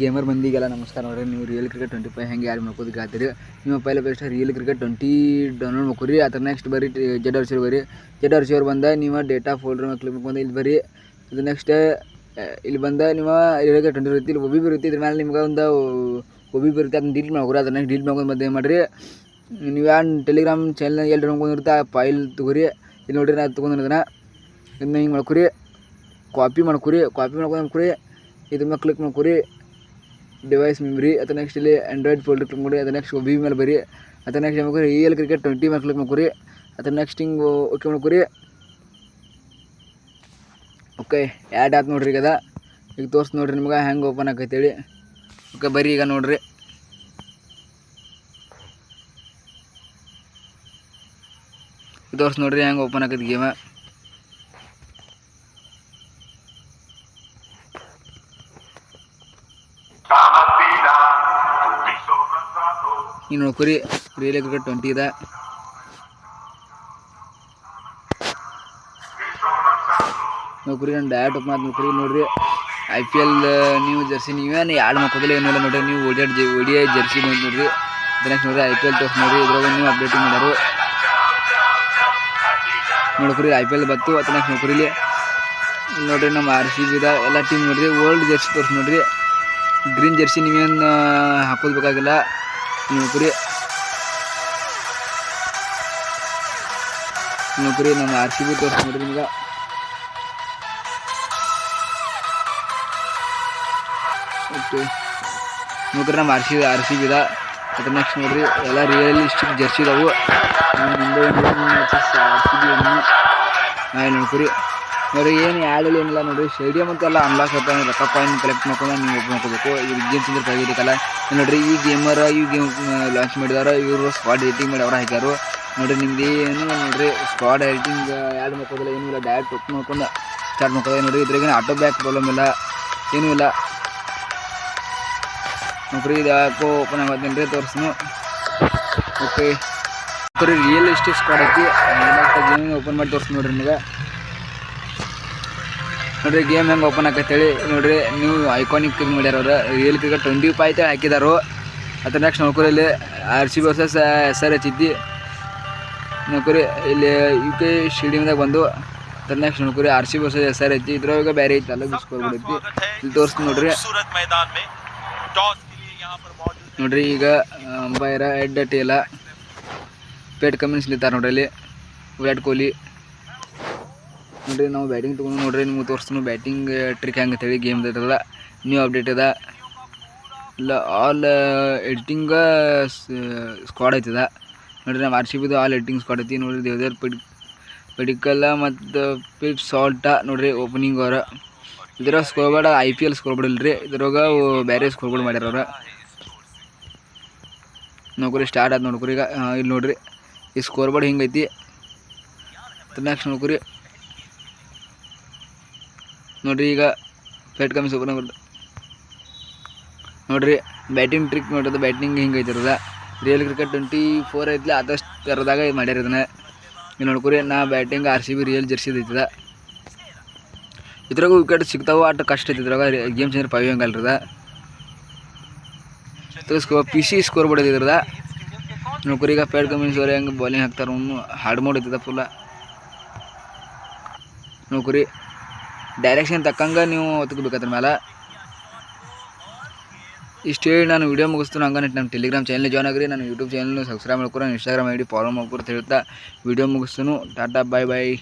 Gamer ಮಂದಿಗೆಲ್ಲ ನಮಸ್ಕಾರ ನೋಡ್ರಿ. ನೀವು ರಿಯಲ್ ಕ್ರಿಕೆಟ್ ಟ್ವೆಂಟಿ ಫೈವ್ ಹೆಂಗೆ ಯಾರು ಮಾಡ್ಕೋದಕ್ಕೆ ಆತೀರಿ ನಿಮ್ಮ ಪೈಲ best real cricket twenty download ಮಾಡ್ಕೊರಿ. ಅದ್ರ ನೆಕ್ಸ್ಟ್ ಬರೀ ಜೆಡ್ ಆರ್ ಸಿರ್ ಬರೀ. ಜೆಡ್ ಆರ್ ಸಿರ್ ಬಂದ, ನಿಮ್ಮ ಡೇಟಾ ಫೋಲ್ಡರ್ ಮೇಲೆ ಕ್ಲಿಕ್ ಮಾಡ್ಕೊಂಡು ಇಲ್ಲಿ ಬರೀ. ಇದು ನೆಕ್ಸ್ಟ್ ಇಲ್ಲಿ ಬಂದ, ನಿಮ್ಮ ರಿಯಲ್ ಕ್ರಿಕೆಟ್ ಟ್ವೆಂಟಿ ಇರುತ್ತೆ. ಇಲ್ಲಿ ಒಬ್ಬಿ ಬರುತ್ತೆ. ಇದ್ರ ಮೇಲೆ ನಿಮ್ಗೆ ಒಂದು ಒಬ್ಬಿ ಬರುತ್ತೆ. ಅದನ್ನ ಡಿಲೀಟ್ ಮಾಡ್ಕೊರಿ. ನೆಕ್ಸ್ಟ್ ಡಿಲೀಟ್ ಮಾಡ್ಕೊಂಡು ಮತ್ತೆ ಮಾಡಿರಿ? ನೀವು ಯಾರು ಟೆಲಿಗ್ರಾಮ್ ಚಾನಲ್ ಎಲ್ಲಿ ನೋಡ್ಕೊಂಡಿರುತ್ತೆ ಆ ಫೈಲ್ ತಗೋರಿ. ಇಲ್ಲಿ ನೋಡ್ರಿ ನಾನು ತೊಗೊಂಡಿರೋದನ್ನ ಇದನ್ನ ಹಿಂಗೆ ಮಾಡ್ಕೊರಿ. ಕಾಪಿ ಮಾಡ್ಕೊರಿ. ಕಾಪಿ ಮಾಡ್ಕೊಂಡು ಮಾಡ್ಕೊರಿ ಇದ್ರ ಮೇಲೆ ಕ್ಲಿಕ್ ಮಾಡ್ಕೊರಿ. ಡಿವೈಸ್ ಮೆಮ್ರಿ ಅಥವಾ ನೆಕ್ಸ್ಟ್ ಇಲ್ಲಿ ಆಂಡ್ರಾಯ್ಡ್ ಫೋಲ್ಡರ್ ಕ್ಲಿಕ್ ಮಾಡಿ, ಅದು ನೆಕ್ಸ್ಟ್ ವಿ ಮೇಲೆ ಬರಿ ಅಥವಾ ನೆಕ್ಸ್ಟ್ ಏನು ಇ ಎಲ್ ಕ್ರಿಕೆಟ್ ಟ್ವೆಂಟಿ ಮೇಲೆ ಕ್ಲಿಕ್ ಮಾಡ್ಕೊರಿ ನೆಕ್ಸ್ಟ್ ಹಿಂಗೆ ಓಕೆ ಮಾಡ್ಕೊರಿ. ಓಕೆ ಆ್ಯಡ್ ಆಯ್ತು ನೋಡ್ರಿ ಈಗ ಅದ. ಈಗ ತೋರ್ಸಿ ನೋಡ್ರಿ ನಿಮ್ಗೆ ಹೆಂಗೆ ಓಪನ್ ಹೇಳಿ ಓಕೆ ಬರೀ ಈಗ ನೋಡ್ರಿ. ತೋರ್ಸಿ ನೋಡ್ರಿ ಹೆಂಗೆ ಓಪನ್ ಆಕೈತಿ ಗೇಮ. Alzato ನೀವು ಕುರಿ. ರಿಯಲ್ ಕ್ರಿಕೆಟ್ ಟ್ವೆಂಟಿ ಇದೆ. ಕುರಿ, ನಾನು ಡೈರೆಕ್ಟ್ ಓಪನ್ ಆದ್ ನೋಡ್ರಿ. ನೋಡ್ರಿ ಐ ಪಿ ಎಲ್ ನೀವು ಜರ್ಸಿ ನೀವೇನು ಎರಡು ಮಕ್ಕಳಲ್ಲಿ ಏನಿಲ್ಲ ನೋಡ್ರಿ. ನೀವು ಓಡಿಯಾಡ್ ಜಿ, ಓಡಿ ಐ ಜರ್ಸಿ ಬಂದು ನೋಡ್ರಿ. ನೆಕ್ಸ್ಟ್ ನೋಡ್ರಿ ಐ ಪಿ ಎಲ್ ತೋರ್ಸಿ ನೋಡ್ರಿ. ಇದ್ರಾಗ ನೀವು ಅಪ್ಡೇಟಿಂಗ್ ಮಾಡೋರು ನೋಡ್ಕೊರಿ ಐ ಪಿ ಎಲ್ ಬತ್ತು ಅಥವಾ ನೆಕ್ಸ್ಟ್ ನೋಡ್ಕೊರಿ ಇಲ್ಲಿ. ನೋಡ್ರಿ ನಮ್ಮ ಆರ್ ಸಿ ಬಿದ ಎಲ್ಲ ಟೀಮ್ ನೋಡ್ರಿ. ಓಲ್ಡ್ ಜರ್ಸಿ ತೋರ್ಸಿ ನೋಡ್ರಿ. ಗ್ರೀನ್ ಜರ್ಸಿ ನೀವೇನು ಹಾಕೋದು ಬೇಕಾಗಿಲ್ಲ. ನೋಡ್ಕೊರಿ ನೋಡ್ಕೊರಿ ನಮ್ಮ ಆರ್ ಸಿ ಬಿ ತೋರಿಸ್ ನೋಡ್ರಿ ನಿಮ್ಗೆ. ಓಕೆ ನೋಡ್ರಿ ನಮ್ಮ ಆರ್ ಸಿ ಆರ್ ಸಿ ಬಿದ ಅದ್ರ ನೆಕ್ಸ್ಟ್ ನೋಡ್ರಿ. ಎಲ್ಲ ರಿಯಲಿಸ್ಟಿಕ್ ಜರ್ಸಿ ಇದಾವು. ಇಂಡಿಯನ್ಸ್ ಆರ್ ಸಿ ಬಿ ನೋಡ್ಕೊರಿ. ನೋಡ್ರಿ ಏನು ಇಲ್ಲ ಏನಿಲ್ಲ ನೋಡ್ರಿ ಸ್ಟೇಡಿಯಮ್ ಅಂತೆಲ್ಲ ಅನ್ಲಾಕ್ ಆಗ್ತಾನೆ ರೊಕ್ಕ ಪಾಯಿಂಟ್ ಕಲೆಕ್ಟ್ ಮಾಡ್ಕೊಂಡು ನೀವು ಓಪನ್ ಮಾಡ್ಕೋಬೇಕು. ಗೇಮ್ಸ್ ಗೇಮ್ ಚಂದ್ರ ತೆಗಿಬೇಕಲ್ಲ ನೋಡ್ರಿ, ಈ ಗೇಮರ್ ಈ ಗೇಮ್ ಲಾಂಚ್ ಮಾಡಿದಾರ ಇವರು ಸ್ಕ್ವಾಡ್ ಎಡಿಟಿಂಗ್ ಮಾಡಿ ಅವ್ರು ಹಾಕ್ಯಾರು. ನೋಡ್ರಿ ನಿಮ್ದು ಏನು ನೋಡ್ರಿ ಸ್ಕ್ವಾಡ್ ಎಡಿಟಿಂಗ್ ಆ್ಯಡ್ ಮಾಡ್ಕೋದಿಲ್ಲ ಏನೂ ಇಲ್ಲ. ಡೈರೆಕ್ಟ್ ಓಪನ್ ಮಾಡ್ಕೊಂಡು ಸ್ಟಾರ್ಟ್ ಮಾಡ್ಕೋದೆ ನೋಡ್ರಿ. ಇದ್ರಾಗೇನು ಆಟೋ ಬ್ಯಾಕ್ ಪ್ರಾಬ್ಲಮ್ ಇಲ್ಲ. ಏನೂ ಇಲ್ಲ. ನೋಡ್ರಿ, ಇದು ಯಾಕೋ ಓಪನ್ ಆಗೋದಿಲ್ಲ ರೀ ತೋರಿಸ್ನು okay real realistic squad game open ಮಾಡಿ ತೋರಿಸ್ ನೋಡ್ರಿ ನಿಮಗೆ. ನೋಡ್ರಿ ಗೇಮ್ ಹೆಂಗೆ ಓಪನ್ ಆಕತ್ತೇಳಿ ನೋಡ್ರಿ ನೀವು ಐಕಾನಿಕ್ ಕ್ರಿಕೆಟ್ ಮಾಡ್ಯಾರ ಅವ್ರು ರಿಯಲ್ ಕ್ರಿಕೆಟ್ ಟ್ವೆಂಟಿ ಫೈ ಅಂತ ಹಾಕಿದಾರು. ಅದ್ರ ನೆಕ್ಸ್ಟ್ ನೋಡ್ಕೊರಿ ಇಲ್ಲಿ R C B versus S R H ಇದ್ದಿ ನೋಡ್ಕೊರಿ ಇಲ್ಲಿ ಯು ಕೆ ಸ್ಟೇಡಿಯಮ್ದಾಗ ಬಂದು ಅದ್ರ next ನೋಡ್ಕೊರಿ R C B versus S R H ಇದ್ರಾಗ ಬೇರೆ ಐತಿ ಅಲ್ಲ ಸ್ಕೋರ್ ಇಲ್ಲಿ ತೋರಿಸ್ತು ನೋಡ್ರಿ. ನೋಡ್ರಿ ಈಗ ಅಂಪೈರ ಹೆಡ್ ಟೇಲ ಪೇಟ್ ಕಮಿನ್ಸ್ಲಿತ್ತಾರ ನೋಡ್ರಿ ಇಲ್ಲಿ ವಿರಾಟ್ ಕೊಹ್ಲಿ. ನೋಡ್ರಿ, ನಾವು ಬ್ಯಾಟಿಂಗ್ ತೊಗೊಂಡು ನೋಡ್ರಿ, ನಿಮ್ಗೆ ತೋರಿಸ್ತೀನಿ ಬ್ಯಾಟಿಂಗ್ ಟ್ರಿಕ್ ಹೆಂಗೆ ಗೇಮ್ ಇದೆಲ್ಲ ನ್ಯೂ ಅಪ್ಡೇಟ್ ಅದ. ಇಲ್ಲ ಆಲ್ ಎಡಿಟಿಂಗ್ ಸ್ಕ್ವಾಡ್ ಐತದ. ನೋಡ್ರಿ, ನಮ್ಮ ಆರ್ ಸಿ ಬಿದು ಆಲ್ ಎಡಿಟಿಂಗ್ ಸ್ಕ್ವಾಡ್ ಐತಿ. ನೋಡ್ರಿ ದೇವದೇವ್ರ ಪಿಡಿ ಪಿಡಿಕಲ್ಲ ಮತ್ತು ಪಿಪ್ ಸಾಲ್ಟ ನೋಡ್ರಿ ಓಪನಿಂಗ್ ಅವ್ರ. ಇದ್ರಾಗ score board I P L score board ಇಲ್ರಿ ಇದ್ರಾಗ ಬೇರೆ ಸ್ಕೋರ್ ಬೋರ್ಡ್ ಮಾಡ್ಯಾರ ಅವ್ರ. ನೋಡ್ರಿ ಸ್ಟಾರ್ಟ್ ಆಯ್ತು ನೋಡ್ಕೊರಿ ಈಗ. ಇಲ್ಲಿ ನೋಡ್ರಿ, ಈ ಸ್ಕೋರ್ ಬೋರ್ಡ್ ಹಿಂಗೈತಿ. ನೆಕ್ಸ್ಟ್ ನೋಡ್ಕೊರಿ. ನೋಡ್ರಿ ಈಗ ಫೇಟ್ ಕಮ್ಮಿ ಸೂಪರ್ ನೋಡ್ರಿ ಬ್ಯಾಟಿಂಗ್ ಟ್ರಿಕ್ ನೋಡ್ರಿ ಬ್ಯಾಟಿಂಗ್ ಹಿಂಗೆ ಐತಿರದ ರಿಯಲ್ ಕ್ರಿಕೆಟ್ ಟ್ವೆಂಟಿ ಫೋರ್ ಐತಿ ಆದಷ್ಟು ತರದಾಗ ಇದು ಮಾಡ್ಯಾರ ಇದನ್ನ. ಈಗ ನೋಡ್ಕೊರಿ ನಾ batting R C B real jersey ಐತದ. ಇದ್ರಾಗ ವಿಕೆಟ್ ಸಿಗ್ತಾವ ಅಷ್ಟು ಕಷ್ಟ ಐತಿ ಇದ್ರಾಗ ಗೇಮ್ ಚೇಂಜ್ ಪಾವಿ ಹಂಗಲ್ರದ ಸ್ಕೋ ಪಿ ಸಿ ಸ್ಕೋರ್ ಇದ್ರದ? ನೋಡ್ಕೊರಿ ಈಗ ಫೇಡ್ ಕಮ್ಮಿ ಅವ್ರು ಹೆಂಗೆ ಬಾಲಿಂಗ್ ಹಾಕ್ತಾರೆ ಅವನು ಹಾರ್ಡ್ ಮೋಡ್ ಐತದ ಫುಲ್ಲ ನೋಡ್ಕೊರಿ ಡೈರೆಕ್ಷನ್ ತಕ್ಕಂಗೆ ನೀವು ಒತ್ಕೋಬೇಕದ್ರ ಮೇಲೆ ಇಷ್ಟು ಹೇಳಿ ನಾನು ವಿಡಿಯೋ ಮುಗಿಸ್ತೀನಿ ಹಂಗೆ ನಮ್ಮ ಟೆಲಿಗ್ರಾಮ್ ಚಾನಲ್ ಜಾಯ್ನ್ ಆಗಿರಿ ನಾನು ಯೂಟ್ಯೂಬ್ ಚಾನಲ್ ಸಬ್ಸ್ಕ್ರೈಬ್ ಮಾಡ್ಕೊರಿ ಇನ್ಸ್ಟಾಗ್ರಾಮ್ ಐ ಡಿ ಫಾಲೋ ಮಾಡ್ಕೊರಿ ಅಂತ ಹೇಳ್ತಾ ವಿಡಿಯೋ ಮುಗಿಸ್ತೀನಿ ಟಾಟಾ ಬಾಯ್ ಬಾಯ್